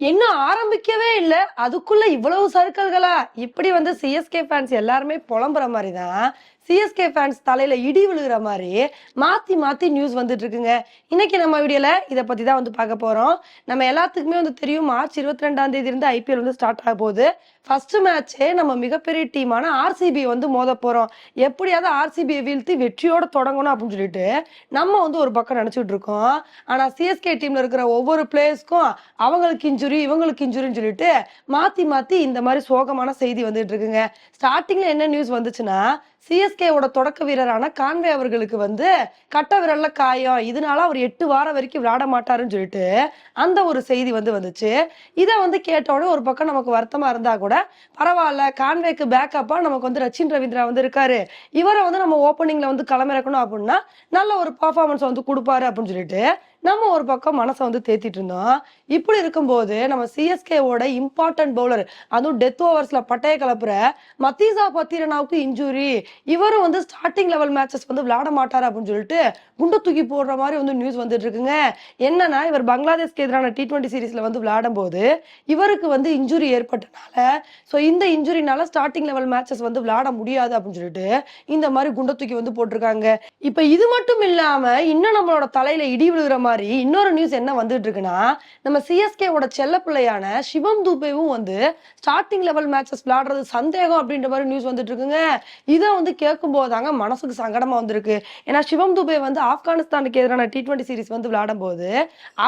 இன்னும் ஆரம்பிக்கவே இல்ல. அதுக்குள்ள இவ்வளவு சர்க்கிள்களா இப்படி வந்து சிஎஸ்கே ஃபேன்ஸ் எல்லாருமே புலம்புற மாதிரி தான் சிஎஸ்கே ஃபேன்ஸ் தலையில இடி விழுகிற மாதிரி மாத்தி மாத்தி நியூஸ் வந்துட்டு இருக்குங்க. இன்னைக்கு நம்ம வீடியோல இதை பத்தி தான் வந்து பார்க்க போறோம். நம்ம எல்லாத்துக்குமே வந்து தெரியும் மார்ச் இருபத்தி ரெண்டாம் தேதி இருந்து ஐபிஎல் வந்து ஸ்டார்ட் ஆக போகுது. ஃபர்ஸ்ட் மேட்சே நம்ம மிகப்பெரிய டீமான ஆர்சிபி வந்து மோத போறோம். எப்படியாவது ஆர்சிபியை வீழ்த்தி வெற்றியோட தொடங்கணும் அப்படின்னு சொல்லிட்டு நம்ம வந்து ஒரு பக்கம் நினைச்சிட்டு இருக்கோம். ஆனா சிஎஸ்கே டீம்ல இருக்கிற ஒவ்வொரு பிளேயர்ஸ்க்கும் அவங்களுக்கு இன்ஜுரி இவங்களுக்கு இன்ஜுரின்னு சொல்லிட்டு மாத்தி மாத்தி இந்த மாதிரி சோகமான செய்தி வந்துட்டு இருக்குங்க. ஸ்டார்டிங்ல என்ன நியூஸ் வந்துச்சுன்னா சிஎஸ்கேவோட தொடக்க வீரரான கான்வே அவர்களுக்கு வந்து கட்ட விரல்ல காயம். இதனால அவர் எட்டு வாரம் வரைக்கும் விளையாட மாட்டாருன்னு சொல்லிட்டு அந்த ஒரு செய்தி வந்து வந்துச்சு. இதை வந்து கேட்ட உடனே ஒரு பக்கம் நமக்கு வருத்தமா இருந்தா கூட பரவாயில்ல கான்வேக்கு பேக்கப்பா நமக்கு வந்து ரச்சின் ரவீந்திரா வந்து இருக்காரு. இவரை வந்து நம்ம ஓப்பனிங்ல வந்து களமிறக்கணும் அப்படின்னா நல்ல ஒரு பர்ஃபார்மன்ஸ் வந்து கொடுப்பாரு அப்படின்னு சொல்லிட்டு நம்ம ஒரு பக்கம் மனசை வந்து தேத்திட்டு இருந்தோம். இப்படி இருக்கும்போது நம்ம சிஎஸ்கேவோட இம்பார்ட்டன்ட் பவுலர் அதுவும் டெத் ஓவர்ஸ்ல பட்டைய கலப்புற மத்தீசா பத்திரனாவுக்கு இன்ஜுரி இவரும் வந்து ஸ்டார்டிங் லெவல் மேட்சஸ் வந்து விளையாட மாட்டாரு அப்படின்னு சொல்லிட்டு குண்டு தூக்கி போடுற மாதிரி வந்து நியூஸ் வந்துட்டு இருக்குங்க. என்னன்னா இவர் பங்களாதேஷ்க்கு எதிரான டி டுவெண்ட்டி சீரீஸ்ல வந்து விளையாடும் போது இவருக்கு வந்து இன்ஜுரி ஏற்பட்டனால ஸோ இந்த இன்ஜுரினால ஸ்டார்டிங் லெவல் மேட்சஸ் வந்து விளையாட முடியாது அப்படின்னு சொல்லிட்டு இந்த மாதிரி குண்டை தூக்கி வந்து போட்டிருக்காங்க. இப்ப இது மட்டும் இல்லாம இன்னும் நம்மளோட தலையில இடி விழுகிற மாதிரி இன்னொரு நியூஸ் என்ன வந்துட்டு இருக்குன்னா நம்ம சிஎஸ்கேவோட செல்ல பிள்ளையான சிவம் தூபேவும் வந்து ஸ்டார்டிங் லெவல் மேட்சஸ் விளையாடுறது சந்தேகம் அப்படின்ற மாதிரி நியூஸ் வந்துட்டு இருக்குங்க இதை வந்து கேட்கும் போதாங்க மனசுக்கு சங்கடமா வந்திருக்கு. ஏன்னா சிவம் துபே வந்து ஆப்கானிஸ்தானுக்கு எதிரான டி ட்வெண்ட்டி சீரிஸ் வந்து விளையாடும் போது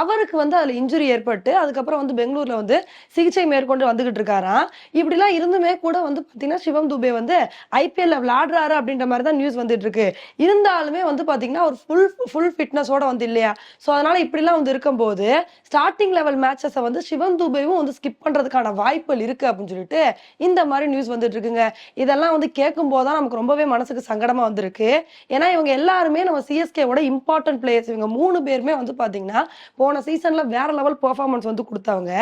அவருக்கு வந்து அதுல இன்ஜுரி ஏற்பட்டு அதுக்கப்புறம் வந்து பெங்களூர்ல வந்து சிகிச்சை மேற்கொண்டு வந்துகிட்டு இருக்காராம். இப்படிலாம் இருந்துமே கூட வந்து பாத்தீங்கன்னா சிவம் துபே வந்து ஐபிஎல்ல விளையாடுறாரு அப்படின்ற மாதிரி தான் நியூஸ் வந்துட்டு இருக்கு இருந்தாலுமே வந்து பாத்தீங்கன்னா ஒரு ஃபுல் ஃபுல் ஃபிட்னஸோட வந்து இல்லையா? ஸோ அதனால இப்படிலாம் வந்து இருக்கும்போது ஸ்டார்டிங் லெவல் மேட்சஸை வந்து சிவன் துபேவும் வந்து ஸ்கிப் பண்றதுக்கான வாய்ப்புகள் இருக்கு அப்படின்னு சொல்லிட்டு இந்த மாதிரி நியூஸ் வந்துட்டு இருக்குங்க. இதெல்லாம் வந்து கேட்கும் போதுதான் நமக்கு ரொம்பவே மனசுக்கு சங்கடமா வந்திருக்கு. ஏன்னா இவங்க எல்லாருமே நம்ம சிஎஸ்கேவோட இம்பார்ட்டன்ட் பிளேயர்ஸ் இவங்க மூணு பேருமே வந்து பாத்தீங்கன்னா போன சீசன்ல வேற லெவல் பெர்ஃபார்மன்ஸ் வந்து கொடுத்தவங்க.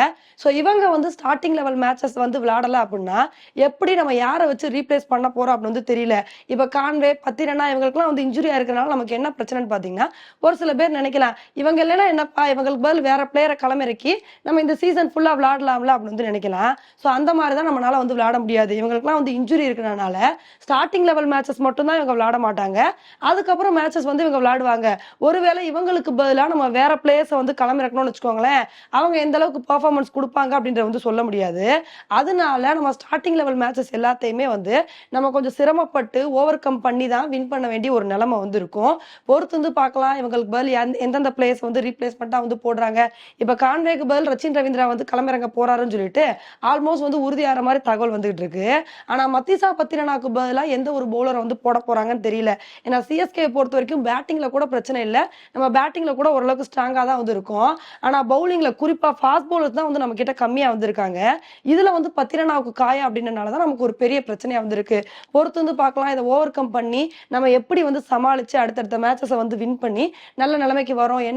ஸோ இவங்க வந்து ஸ்டார்டிங் லெவல் மேட்சஸ் வந்து விளையாடல அப்படின்னா எப்படி நம்ம யாரை வச்சு ரீப்ளேஸ் பண்ண போறோம் அப்படின்னு வந்து தெரியல. இப்போ கான்வே பத்திரனா இவங்களுக்குலாம் வந்து இன்ஜுரியா இருக்கிறனால நமக்கு என்ன பிரச்சனைன்னு பாத்தீங்கன்னா ஒரு சில பேர் நினைக்கலாம் இவங்க இல்லைன்னா என்னப்பா இவங்களுக்கு பதில் வேற பிளேயரை களமிறக்கி நம்ம இந்த சீசன் ஃபுல்லா விளையாடலாம்ல அப்படின்னு வந்து நினைக்கலாம். ஸோ அந்த மாதிரி தான் நம்மளால வந்து விளையாட முடியாது. இவங்களுக்குலாம் வந்து இன்ஜுரி இருக்கிறனால ஸ்டார்டிங் லெவல் மேட்சஸ் மட்டும் தான் இவங்க விளையாட மாட்டாங்க. அதுக்கப்புறம் மேட்சஸ் வந்து இவங்க விளையாடுவாங்க. ஒருவேளை இவங்களுக்கு பதிலாக நம்ம வேற பிளேயர்ஸை வந்து களமிறக்கணும்னு வச்சுக்கோங்களேன் அவங்க எந்த அளவுக்கு பெர்ஃபார்மன்ஸ் கொடுப்பாங்க அப்படின்றத வந்து சொல்ல முடியாது. அதனால நம்ம ஸ்டார்டிங் லெவல் மேட்சஸ் எல்லாத்தையுமே வந்து நம்ம கொஞ்சம் சிரமப்பட்டு ஓவர் கம் பண்ணி தான் வின் பண்ண வேண்டிய ஒரு நிலைமை வந்து இருக்கும். பொறுத்து வந்து பார்க்கலாம். இவங்களுக்கு பதில் எந்தெந்த பிளேயர் பிளேயர்ஸ் வந்து ரீப்ளேஸ்மெண்ட்டாக வந்து போடுறாங்க. இப்போ கான்வேக்கு பதில் ரச்சின் ரவீந்திரா வந்து களமிறங்க போறாருன்னு சொல்லிட்டு ஆல்மோஸ்ட் வந்து உறுதியாகிற மாதிரி தகவல் வந்துகிட்டு இருக்கு. ஆனால் மத்திசா பத்திரனாக்கு பதிலாக எந்த ஒரு பவுலரை வந்து போட போறாங்கன்னு தெரியல. ஏன்னா சிஎஸ்கே பொறுத்த வரைக்கும் பேட்டிங்ல கூட பிரச்சனை இல்லை. நம்ம பேட்டிங்ல கூட ஓரளவுக்கு ஸ்ட்ராங்கா தான் வந்து இருக்கும். ஆனால் பவுலிங்ல குறிப்பா ஃபாஸ்ட் பவுலர்ஸ் தான் வந்து நம்ம கிட்ட கம்மியா வந்திருக்காங்க. இதுல வந்து பத்திரனாவுக்கு காயம் அப்படின்றனால தான் நமக்கு ஒரு பெரிய பிரச்சனையா வந்திருக்கு. பொறுத்து வந்து பார்க்கலாம். இதை ஓவர் கம் பண்ணி நம்ம எப்படி வந்து சமாளிச்சு அடுத்தடுத்த மேட்சஸை வந்து வின் பண்ணி நல்ல நிலைமைக்கு வரோம். என்ன